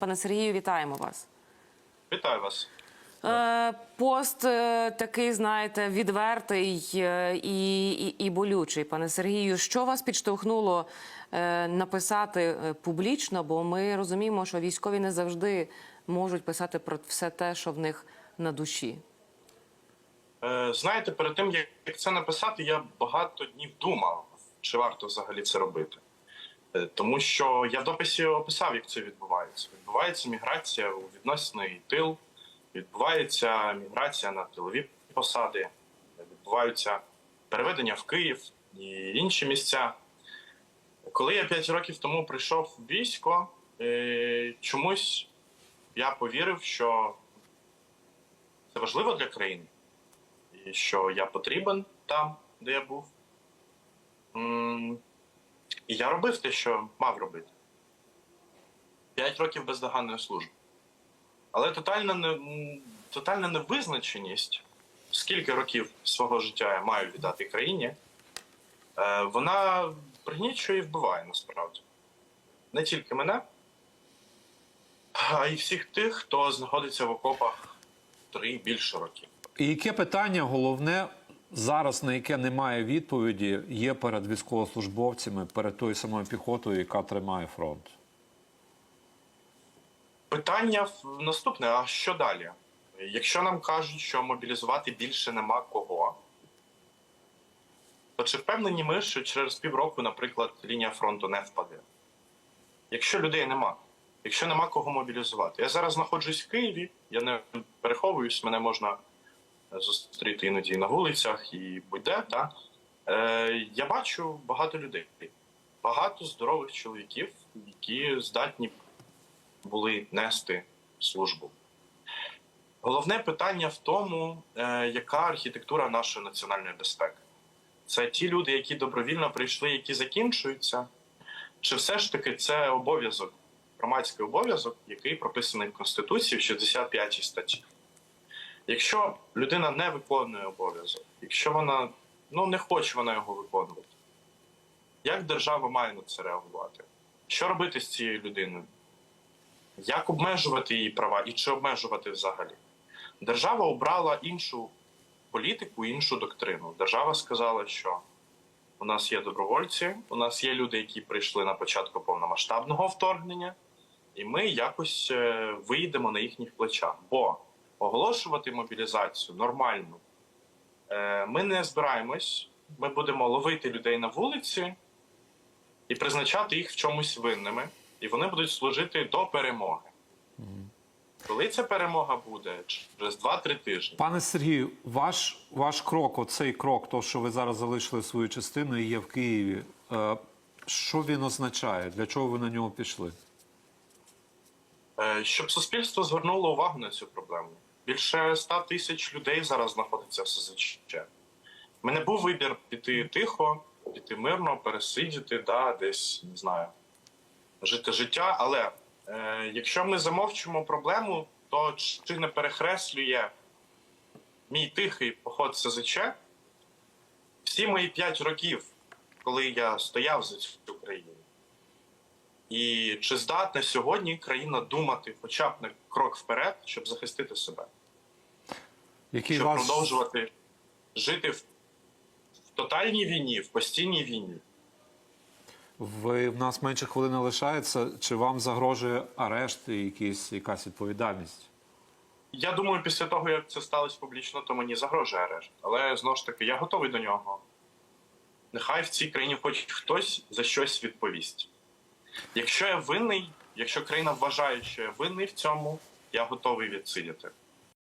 Пане Сергію, вітаємо вас. Вітаю вас. Е, Пост е, такий, знаєте, відвертий е, і, і, і болючий. Пане Сергію, що вас підштовхнуло написати публічно? Бо ми розуміємо, що військові не завжди можуть писати про все те, що в них на душі. Знаєте, перед тим як це написати, я багато днів думав, чи варто взагалі це робити. Е, тому що я в дописі описав, як це відбувається. Відбувається міграція у відносний тил, відбувається міграція на тилові посади, відбуваються переведення в Київ і інші місця. Коли я 5 років тому прийшов в військо, е, чомусь я повірив, що це важливо для країни, і що я потрібен там, де я був. І я робив те, що мав робити. П'ять років бездоганної служби. Але тотальна, не, тотальна невизначеність, скільки років свого життя я маю віддати країні, е, вона пригнічує і вбиває насправді. Не тільки мене, а й всіх тих, хто знаходиться в окопах три більше років. І яке питання головне зараз, на яке немає відповіді, є перед військовослужбовцями, перед тою самою піхотою, яка тримає фронт? Питання наступне: а що далі? Якщо нам кажуть, що мобілізувати більше нема кого, то чи впевнені ми, що через півроку, наприклад, лінія фронту не впаде? Якщо людей нема, якщо нема кого мобілізувати. Я зараз знаходжусь в Києві, я не переховуюсь, мене можна зустріти іноді на вулицях і будь-де. Та? Е, я бачу багато людей, багато здорових чоловіків, які здатні були нести службу. Головне питання в тому, е, яка архітектура нашої національної безпеки. Це ті люди, які добровільно прийшли, які закінчуються, чи все ж таки це обов'язок, громадський обов'язок, який прописаний в Конституції в 65 статті. Якщо людина не виконує обов'язок, якщо вона ну, не хоче вона його виконувати, як держава має на це реагувати? Що робити з цією людиною? Як обмежувати її права і чи обмежувати взагалі? Держава обрала іншу політику, іншу доктрину. Держава сказала, що у нас є добровольці, у нас є люди, які прийшли на початку повномасштабного вторгнення, і ми якось е, виїдемо на їхніх плечах. Бо оголошувати мобілізацію нормальну е, ми не збираємось. Ми будемо ловити людей на вулиці і призначати їх в чомусь винними, і вони будуть служити до перемоги. Коли ця перемога буде? Через 2-3 тижні. Пане Сергію, ваш, ваш крок, оцей крок, то, що ви зараз залишили свою частину і є в Києві, е, що він означає? Для чого ви на нього пішли? Е, Щоб суспільство звернуло увагу на цю проблему. Більше 100 тисяч людей зараз знаходиться в СЗЧ. У мене був вибір піти тихо, піти мирно, пересидіти, да, десь не знаю, жити життя. Але е, якщо ми замовчимо проблему, то чи не перехреслює мій тихий поход в СЗЧ? Всі мої 5 років, коли я стояв за цю країну. І чи здатна сьогодні країна думати хоча б на крок вперед, щоб захистити себе, Який щоб вас... продовжувати жити в, тотальній війні, в постійній війні? Ви в нас менше хвилини лишається. Чи вам загрожує арешт і якісь, якась відповідальність? Я думаю, після того, як це сталося публічно, то мені загрожує арешт. Але знову ж таки, я готовий до нього. Нехай в цій країні хоч хтось за щось відповість. Якщо я винний, якщо країна вважає, що я винний в цьому, я готовий відсидіти.